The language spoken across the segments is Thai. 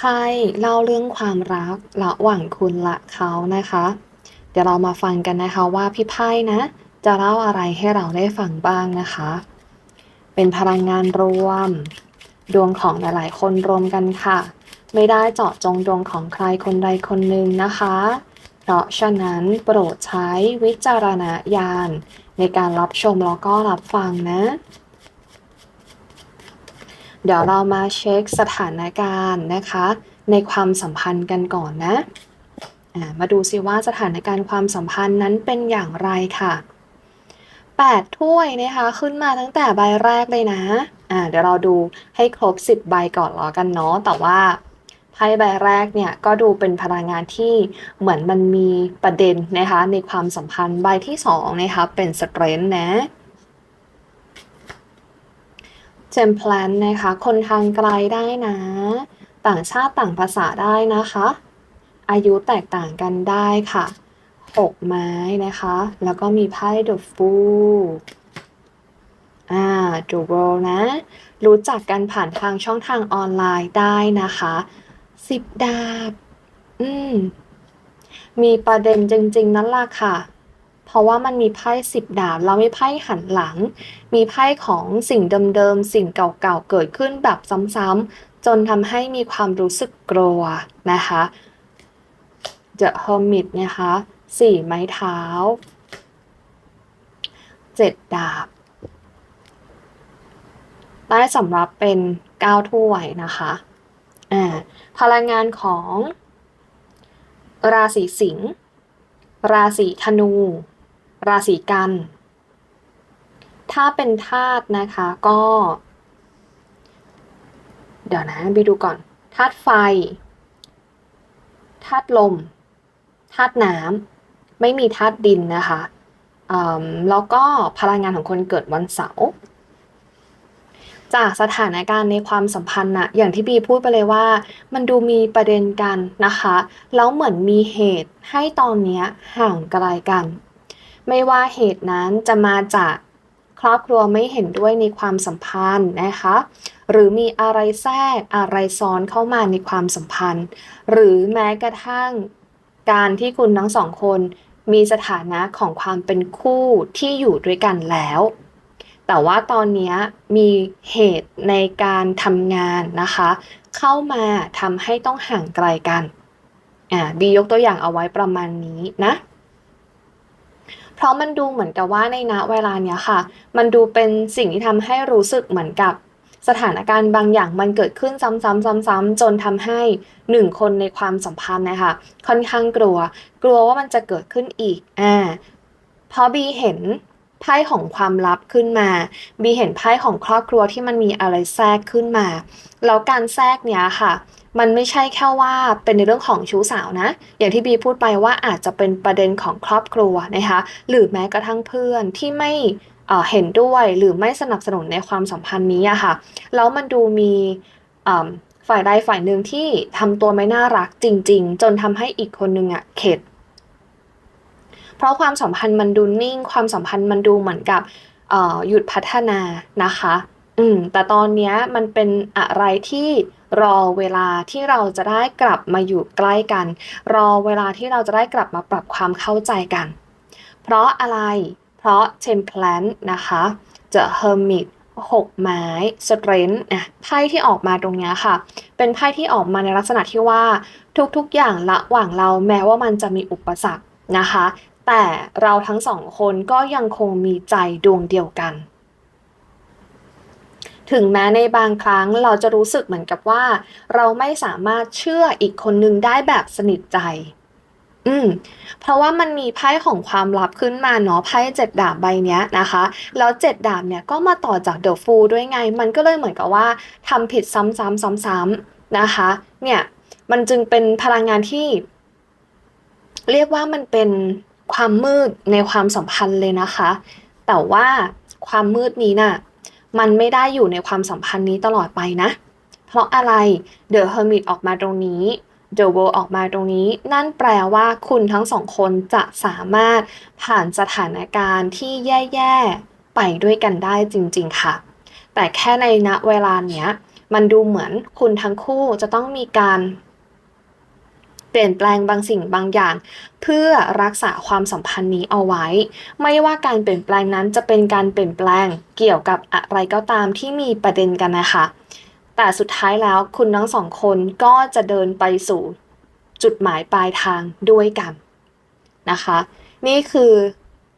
ไพ่เล่าเรื่องความรักระหว่างคุณและเขานะคะ เดี๋ยวเรามาฟังกันนะคะว่าพี่ไพ่นะ จะเล่าอะไรให้เราได้ฟังบ้างนะคะ เป็นพลังงานรวม ดวงของหลายๆ คนรวมกันค่ะ ไม่ได้เจาะจงดวงของใครคนใดคนหนึ่งนะคะ เพราะฉะนั้นโปรดใช้วิจารณญาณในการรับชมแล้วก็รับฟังนะ เดี๋ยวเรามาเช็คสถานการณ์นะคะ ในความสัมพันธ์กันก่อนนะมาดูซิว่าสถานการณ์ความสัมพันธ์นั้นเป็นอย่างไรค่ะ 8 ถ้วยนะคะ ขึ้นมาตั้งแต่ใบแรกเลยนะอ่าเดี๋ยวเราดูให้ครบ 10 ใบก่อนแล้วกันเนาะ แต่ว่าไพ่ใบแรกเนี่ยก็ดูเป็นพลังงานที่เหมือนมันมีประเด็นนะคะในความสัมพันธ์ ใบที่2นะคะเป็นสเตรนท์นะ เจมแพลนนะคะ คนทางไกลได้นะ ต่างชาติต่างภาษาได้นะคะ อายุแตกต่างกันได้ค่ะหกไม้นะคะ แล้วก็มีไพ่ The Fool อ่า The World นะ รู้จักกันผ่านทางช่องทางออนไลน์ได้นะคะสิบดาบ อืม มีประเด็นจริง ๆ นั่นล่ะค่ะ เพราะว่ามันมีไพ่สิบดาบแล้วมีไพ่หันหลัง มีไพ่ของสิ่งเดิมๆ สิ่งเก่าๆ เกิดขึ้นแบบซ้ำๆ จนทำให้มีความรู้สึกกลัวนะคะ The Hermit นะคะสี่ไม้เท้าเจ็ดดาบ ได้สำหรับเป็นเก้าถ้วยนะคะอ่าพลังงานของราศีสิงห์ราศีธนู ราศีกัน ถ้าเป็นธาตุนะคะก็ เดี๋ยวนะไปดูก่อนธาตุไฟธาตุลมธาตุน้ำไม่มีธาตุดินนะคะอืมแล้วก็พลังงานของคนเกิดวันเสาร์จากสถานการณ์ในความสัมพันธ์นะอย่างที่บีพูดไปเลยว่า มันดูมีประเด็นกันนะคะ แล้วเหมือนมีเหตุให้ตอนนี้ห่างไกลกัน ไม่ว่าเหตุนั้นจะมาจากครอบครัวไม่เห็นด้วยในความสัมพันธ์นะคะ หรือมีอะไรแทรกอะไรซ้อนเข้ามาในความสัมพันธ์ หรือแม้กระทั่งการที่คุณทั้งสองคนมีสถานะของความเป็นคู่ที่อยู่ด้วยกันแล้ว แต่ว่าตอนนี้มีเหตุในการทำงานนะคะ เข้ามาทำให้ต้องห่างไกลกัน อ่าบียกตัวอย่างเอาไว้ประมาณนี้นะ เพราะมันดูเหมือนกับว่าในณเวลาเนี้ยค่ะ มันดูเป็นสิ่งที่ทำให้รู้สึกเหมือนกับสถานการณ์บางอย่างมันเกิดขึ้นซ้ำๆๆ ๆ จนทำให้หนึ่งคนในความสัมพันธ์นะคะค่อนข้างกลัว กลัวว่ามันจะเกิดขึ้นอีกอ่าเพราะบีเห็นไพ่ของความลับขึ้นมา บีเห็นไพ่ของครอบครัวที่มันมีอะไรแทรกขึ้นมา แล้วการแทรกเนี้ยค่ะ มันไม่ใช่แค่ว่าเป็นในเรื่องของชู้สาวนะ อย่างที่บีพูดไปว่าอาจจะเป็นประเด็นของครอบครัวนะคะ หรือแม้กระทั่งเพื่อนที่ไม่เห็นด้วยหรือไม่สนับสนุนในความสัมพันธ์นี้อะค่ะ แล้วมันดูมีฝ่ายใดฝ่ายหนึ่งที่ทำตัวไม่น่ารักจริง ๆ จนทำให้อีกคนนึงอะเข็ด เพราะความสัมพันธ์มันดูนิ่ง ความสัมพันธ์มันดูเหมือนกับออหยุดพัฒนานะคะ อืม แต่ตอนเนี้ยมันเป็นอะไรที่รอเวลาที่เราจะได้กลับมาอยู่ใกล้กัน รอเวลาที่เราจะได้กลับมาปรับความเข้าใจกัน เพราะอะไร เพราะ Temperance นะคะ The Hermit หกไม้ Strength นะไพ่ที่ออกมาตรงเนี้ยค่ะ เป็นไพ่ที่ออกมาในลักษณะที่ว่าทุกๆอย่างระหว่างเราแม้ว่ามันจะมีอุปสรรคนะคะ แต่เราทั้งสองคนก็ยังคงมีใจดวงเดียวกัน ถึงแม้ในบางครั้งเราจะรู้สึกเหมือนกับว่า เราไม่สามารถเชื่ออีกคนนึงได้แบบสนิทใจ อืม เพราะว่ามันมีไพ่ของความลับขึ้นมาเนาะไพ่เจ็ดดาบใบเนี้ยนะคะ แล้วเจ็ดดาบเนี่ยก็มาต่อจากเดอะฟูด้วยไง มันก็เลยเหมือนกับว่าทำผิดซ้ำๆซ้ำๆนะคะ เนี่ย มันจึงเป็นพลังงานที่ เรียกว่ามันเป็นความมืดในความสัมพันธ์เลยนะคะ แต่ว่าความมืดนี้น่ะ มันไม่ได้อยู่ในความสัมพันธ์นี้ตลอดไปนะ เพราะอะไร The Hermit ออกมาตรงนี้ The World ออกมาตรงนี้ นั่นแปลว่าคุณทั้งสองคนจะสามารถผ่านสถานการณ์ที่แย่ๆ ไปด้วยกันได้จริงๆค่ะ แต่แค่ในณเวลาเนี้ย มันดูเหมือนคุณทั้งคู่จะต้องมีการ เปลี่ยนแปลงบางสิ่งบางอย่าง เพื่อรักษาความสัมพันธ์นี้เอาไว้ ไม่ว่าการเปลี่ยนแปลงนั้นจะเป็นการเปลี่ยนแปลงเกี่ยวกับอะไรก็ตามที่มีประเด็นกันนะคะ แต่สุดท้ายแล้วคุณทั้งสองคนก็จะเดินไปสู่จุดหมายปลายทางด้วยกันนะคะ นี่คือ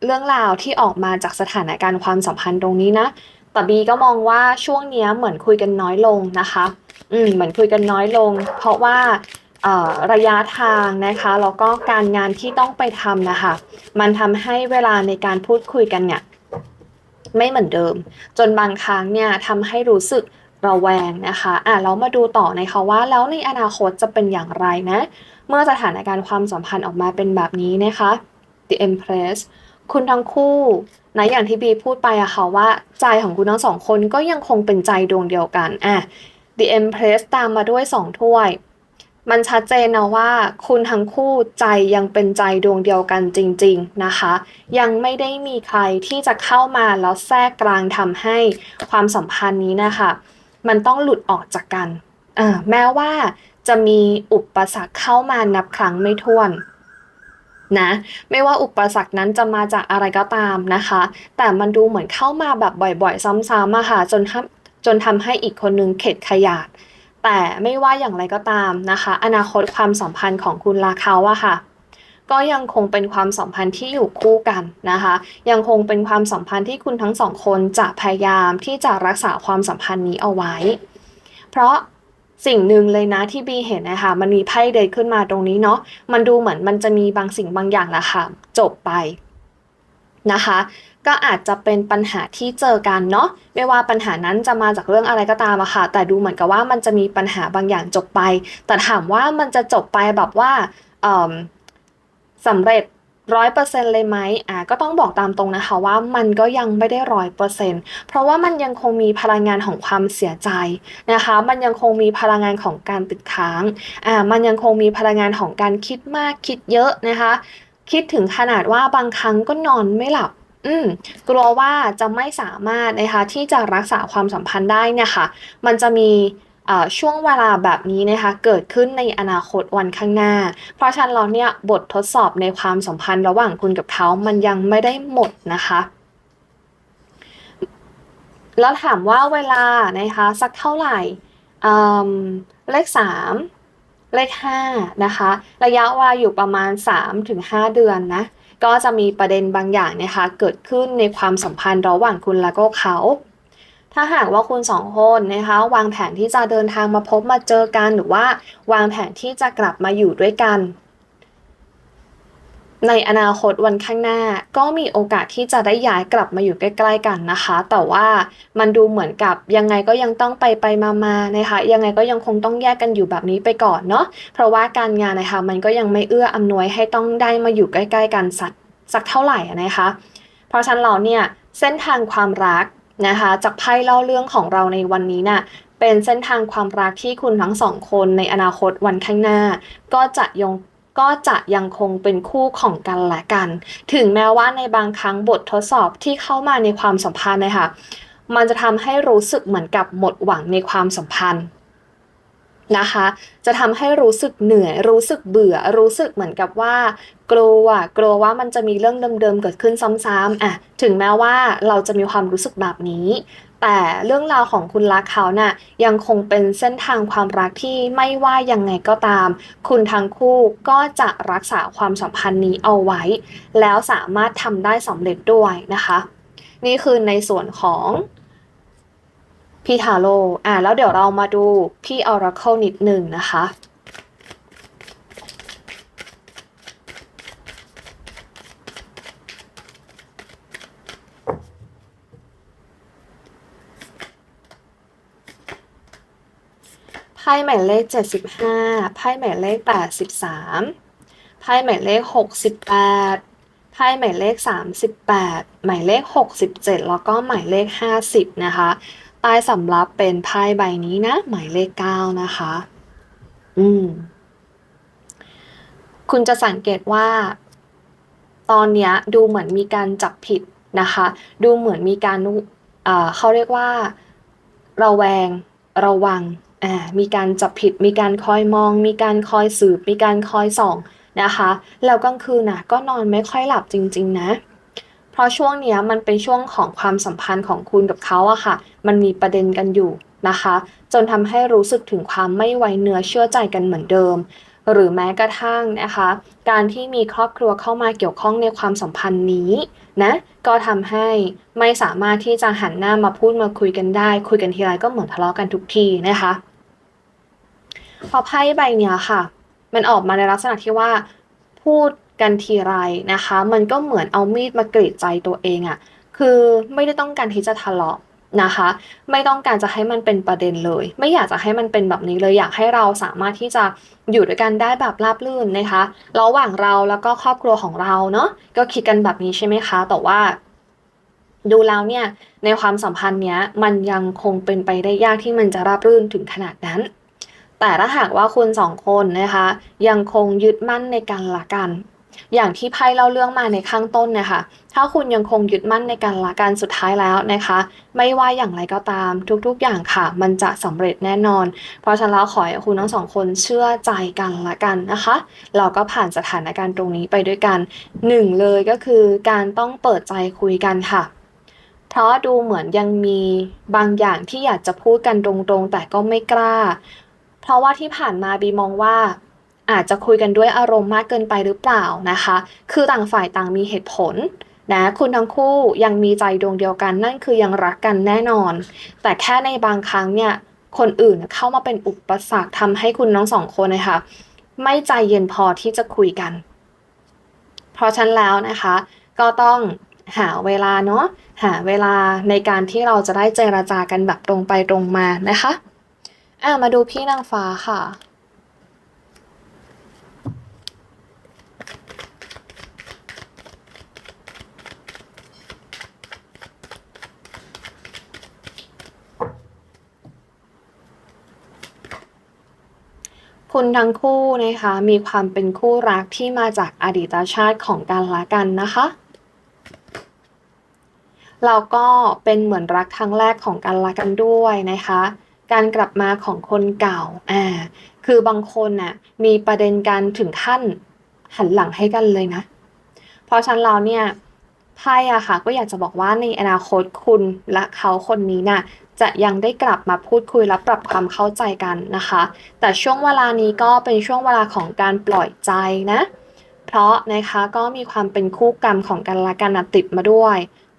เรื่องราวที่ออกมาจากสถานการณ์ความสัมพันธ์ตรงนี้นะแต่บีก็มองว่าช่วงนี้เหมือนคุยกันน้อยลงนะคะ อืมเหมือนคุยกันน้อยลง เพราะว่า ระยะทางนะคะแล้วก็การงานที่ต้องไปทำนะคะ มันทำให้เวลาในการพูดคุยกันเนี่ยไม่เหมือนเดิม จนบางครั้งเนี่ยทำให้รู้สึกระแวงนะคะอะเรามาดูต่อนะคะว่าแล้วในอนาคตจะเป็นอย่างไรนะ เมื่อสถานการณ์ความสัมพันธ์ออกมาเป็นแบบนี้นะคะ The Empress คุณทั้งคู่นะอย่างที่บีพูดไปอะค่ะว่าใจของคุณทั้งสองคนก็ยังคงเป็นใจดวงเดียวกันอะ The Empress ตามมาด้วยสองถ้วย มันชัดเจนนะว่าคุณทั้งคู่ใจยังเป็นใจดวงเดียวกันจริง ๆนะคะ ยังไม่ได้มีใครที่จะเข้ามาแล้วแทรกกลางทำให้ความสัมพันธ์นี้นะคะมันต้องหลุดออกจากกันแม้ว่าจะมีอุปสรรคเข้ามานับครั้งไม่ถ้วนนะไม่ว่าอุปสรรคนั้นจะมาจากอะไรก็ตามนะคะ แต่มันดูเหมือนเข้ามาแบบบ่อยๆ ซ้ำๆอะค่ะจนทำจนทำให้อีกคนนึงเข็ดขยาด แต่ไม่ว่าอย่างไรก็ตามนะคะ อนาคตความสัมพันธ์ของคุณลาเขาอะค่ะ ก็ยังคงเป็นความสัมพันธ์ที่อยู่คู่กันนะคะ ยังคงเป็นความสัมพันธ์ที่คุณทั้งสองคนจะพยายามที่จะรักษาความสัมพันธ์นี้เอาไว้ เพราะสิ่งหนึ่งเลยนะที่บีเห็นนะคะมันมีไพ่เดยขึ้นมาตรงนี้เนาะมันดูเหมือนมันจะมีบางสิ่งบางอย่างละค่ะจบไปนะคะ ก็อาจจะเป็นปัญหาที่เจอกันเนาะไม่ว่าปัญหานั้นจะมาจากเรื่องอะไรก็ตามอะค่ะ แต่ดูเหมือนกับว่ามันจะมีปัญหาบางอย่างจบไป แต่ถามว่ามันจะจบไปแบบว่าสำเร็จร้อยเปอร์เซ็นต์เลยไหมอ่าก็ต้องบอกตามตรงนะคะว่ามันก็ยังไม่ได้ร้อยเปอร์เซ็นต์เพราะว่ามันยังคงมีพลังงานของความเสียใจนะคะ มันยังคงมีพลังงานของการติดค้างอ่ามันยังคงมีพลังงานของการคิดมากคิดเยอะนะคะ คิดถึงขนาดว่าบางครั้งก็นอนไม่หลับ อืมกลัวว่าจะไม่สามารถนะคะที่จะรักษาความสัมพันธ์ได้เนี่ยค่ะ มันจะมีช่วงเวลาแบบนี้นะคะเกิดขึ้นในอนาคตวันข้างหน้า เพราะฉะนั้นเราเนี่ยบททดสอบในความสัมพันธ์ระหว่างคุณกับเขามันยังไม่ได้หมดนะคะ แล้วถามว่าเวลานะคะสักเท่าไหร่เลข3เลข5นะคะ ระยะเวลาอยู่ประมาณ 3-5 เดือนนะ ก็จะมีประเด็นบางอย่างนะคะเกิดขึ้นในความสัมพันธ์ระหว่างคุณและก็เขา ถ้าหากว่าคุณสองคนนะคะวางแผนที่จะเดินทางมาพบมาเจอกันหรือว่าวางแผนที่จะกลับมาอยู่ด้วยกัน ในอนาคตวันข้างหน้า ก็มีโอกาสที่จะได้ย้ายกลับมาอยู่ใกล้ๆกันนะคะ แต่ว่ามันดูเหมือนกับยังไงก็ยังต้องไปไปมาๆนะคะ ยังไงก็ยังคงต้องแยกกันอยู่แบบนี้ไปก่อนเนาะเพราะว่าการงานนะคะ มันก็ยังไม่เอื้ออำนวยให้ต้องได้มาอยู่ใกล้ๆกันสักสักเท่าไหร่นะคะ เพราะฉะนั้นเราเนี่ยเส้นทางความรักนะคะ จากไพ่เล่าเรื่องของเราในวันนี้น่ะเป็นเส้นทางความรักที่คุณทั้งสองคนในอนาคตวันข้างหน้า ก็จะยง ก็จะยังคงเป็นคู่ของกันและกัน ถึงแม้ว่าในบางครั้งบททดสอบที่เข้ามาในความสัมพันธ์นะคะมันจะทำให้รู้สึกเหมือนกับหมดหวังในความสัมพันธ์นะคะ จะทำให้รู้สึกเหนื่อย รู้สึกเบื่อ รู้สึกเหมือนกับว่า กลัว กลัวว่ามันจะมีเรื่องเดิมๆเกิดขึ้นซ้ำๆอะ ถึงแม้ว่าเราจะมีความรู้สึกแบบนี้ แต่เรื่องราวของคุณรักเขาน่ะยังคงเป็นเส้นทางความรักที่ไม่ว่ายังไงก็ตาม คุณทั้งคู่ก็จะรักษาความสัมพันธ์นี้เอาไว้ แล้วสามารถทำได้สำเร็จด้วยนะคะ นี่คือในส่วนของพี่ทาโร่อะแล้วเดี๋ยวเรามาดูพี่ออราเคิลนิดหนึ่งนะคะ พ่หมายเลข 75ไพ่หมายเลข 83ไพ่หมายเลข 68ไพ่หมายเลข 38 หมายเลข 67 แล้วก็หมายเลข 50 นะคะใต้สำรับเป็นไพ่ใบนี้นะ หมายเลข 9 นะคะ อืม คุณจะสังเกตว่า ตอนเนี้ยดูเหมือนมีการจับผิดนะคะ ดูเหมือนมีการเอ่อเขาเรียกว่า ระแวง ระวัง อ่ามีการจับผิด มีการคอยมอง มีการคอยสืบ มีการคอยส่องนะคะ แล้วกลางคืนน่ะก็นอนไม่ค่อยหลับจริง ๆ นะ เพราะช่วงเนี้ยมันเป็นช่วงของความสัมพันธ์ของคุณกับเขาอะค่ะ มันมีประเด็นกันอยู่นะคะ จนทำให้รู้สึกถึงความไม่ไว้เนื้อเชื่อใจกันเหมือนเดิม หรือแม้กระทั่งนะคะ การที่มีครอบครัวเข้ามาเกี่ยวข้องในความสัมพันธ์นี้นะก็ทำให้ไม่สามารถที่จะหันหน้ามาพูดมาคุยกันได้ คุยกันทีไรก็เหมือนทะเลาะกันทุกทีนะคะ พอไพ่ใบเนี้ยค่ะ มันออกมาในลักษณะที่ว่าพูดกันทีไรนะคะ มันก็เหมือนเอามีดมากรีดใจตัวเองอะคือไม่ได้ต้องการที่จะทะเลาะนะคะ ไม่ต้องการจะให้มันเป็นประเด็นเลย ไม่อยากจะให้มันเป็นแบบนี้เลยอยากให้เราสามารถที่จะอยู่ด้วยกันได้แบบราบรื่นนะคะระหว่างเราแล้วก็ครอบครัวของเราเนาะก็คิดกันแบบนี้ใช่ไหมคะแต่ว่า ดูแล้วเนี่ยในความสัมพันธ์เนี้ยมันยังคงเป็นไปได้ยากที่มันจะราบรื่นถึงขนาดนั้น แต่ถ้าหากว่าคุณสองคนนะคะ ยังคงยึดมั่นในการละกัน อย่างที่ไพ่เล่าเรื่องมาในข้างต้นนะคะถ้าคุณยังคงยึดมั่นในการละกันสุดท้ายแล้วนะคะ ไม่ว่าอย่างไรก็ตามทุกๆ อย่างค่ะ มันจะสำเร็จแน่นอน เพราะฉะนั้นขอให้คุณทั้งสองคนเชื่อใจกันละกันนะคะ เราก็ผ่านสถานการณ์ตรงนี้ไปด้วยกันหนึ่งเลยก็คือการต้องเปิดใจคุยกันค่ะเพราะดูเหมือนยังมีบางอย่างที่อยากจะพูดกันตรงๆ แต่ก็ไม่กล้า เพราะว่าที่ผ่านมาบีมองว่า อาจจะคุยกันด้วยอารมณ์มากเกินไปหรือเปล่านะคะ คือต่างฝ่ายต่างมีเหตุผลนะคุณทั้งคู่ยังมีใจดวงเดียวกันนั่นคือยังรักกันแน่นอน แต่แค่ในบางครั้งเนี่ยคนอื่นเข้ามาเป็นอุปสรรคทำให้คุณทั้งสองคนนะคะไม่ใจเย็นพอที่จะคุยกัน เพราะฉะนั้นแล้วนะคะ ก็ต้องหาเวลาเนาะหาเวลาในการที่เราจะได้เจรจากันแบบตรงไปตรงมานะคะ อะมาดูพี่นางฟ้าค่ะ คุณทั้งคู่นะคะ มีความเป็นคู่รักที่มาจากอดีตชาติของกันและกันนะคะเราก็เป็นเหมือนรักครั้งแรกของกันและกันด้วยนะคะ การกลับมาของคนเก่าอ่าคือบางคนน่ะมีประเด็นการถึงขั้นหันหลังให้กันเลยนะ เพราะฉะนั้นเราเนี่ยไพ่อะค่ะก็อยากจะบอกว่าในอนาคตคุณและเขาคนนี้น่ะจะยังได้กลับมาพูดคุยและปรับความเข้าใจกันนะคะ แต่ช่วงเวลานี้ก็เป็นช่วงเวลาของการปล่อยใจนะ เพราะนะคะก็มีความเป็นคู่กรรมของกันและกันติดมาด้วย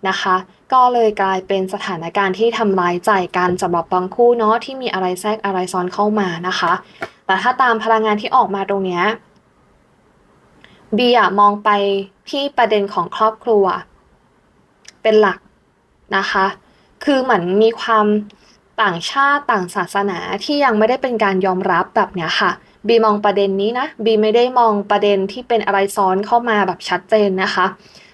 นะคะ ก็เลยกลายเป็นสถานการณ์ที่ทำร้ายใจกันสำหรับบางคู่เนาะที่มีอะไรแทรกอะไรซ้อนเข้ามานะคะ แต่ถ้าตามพลังงานที่ออกมาตรงเนี้ยบีอะมองไปที่ประเด็นของครอบครัว เป็นหลักนะคะ คือเหมือนมีความต่างชาติต่างศาสนาที่ยังไม่ได้เป็นการยอมรับแบบเนี้ยค่ะบีมองประเด็นนี้นะบีไม่ได้มองประเด็นที่เป็นอะไรซ้อนเข้ามาแบบชัดเจนนะคะ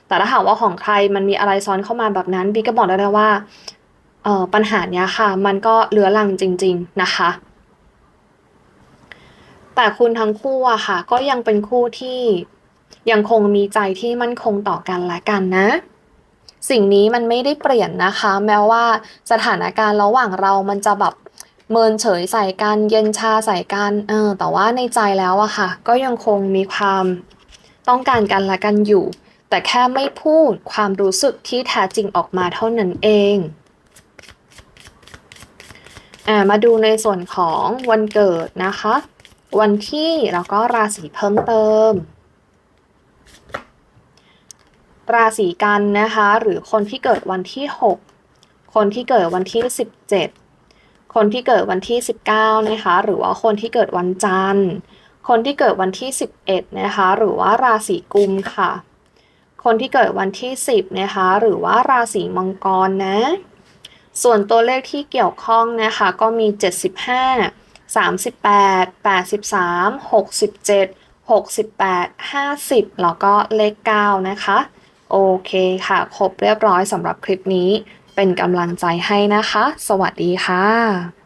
แต่ถ้าหากว่าของใครมันมีอะไรซ้อนเข้ามาแบบนั้นบีก็บอกได้เลยว่าปัญหาเนี้ยค่ะ มันก็เลือรังจริง ๆนะคะ แต่คุณทั้งคู่อะค่ะ ก็ยังเป็นคู่ที่ยังคงมีใจที่มั่นคงต่อกันและกันนะ สิ่งนี้มันไม่ได้เปลี่ยนนะคะ แม้ว่าสถานการณ์ระหว่างเรามันจะแบบเมินเฉยใส่กันเย็นชาใส่กันเออแต่ว่าในใจแล้วอะค่ะ ก็ยังคงมีความต้องการกันและกันอยู่ แต่แค่ไม่พูดความรู้สึกที่แท้จริงออกมาเท่านั้นเองอ่ามาดูในส่วนของวันเกิดนะคะ วันที่แล้วก็ราศีเพิ่มเติม ราศีกันนะคะ หรือคนที่เกิดวันที่ 6 คนที่เกิดวันที่ 17 คนที่เกิดวันที่ 19 นะคะ หรือว่าคนที่เกิดวันจันทร์ คนที่เกิดวันที่ 11 นะคะ หรือว่าราศีกุมค่ะ คนที่เกิดวันที่ 10 นะคะ หรือว่าราศีมังกรนะ ส่วนตัวเลขที่เกี่ยวข้องนะคะ ก็มี 75 38 83 67 68 50 แล้วก็เลข 9 นะคะ โอเคค่ะ ครบเรียบร้อยสำหรับคลิปนี้ เป็นกำลังใจให้นะคะ สวัสดีค่ะ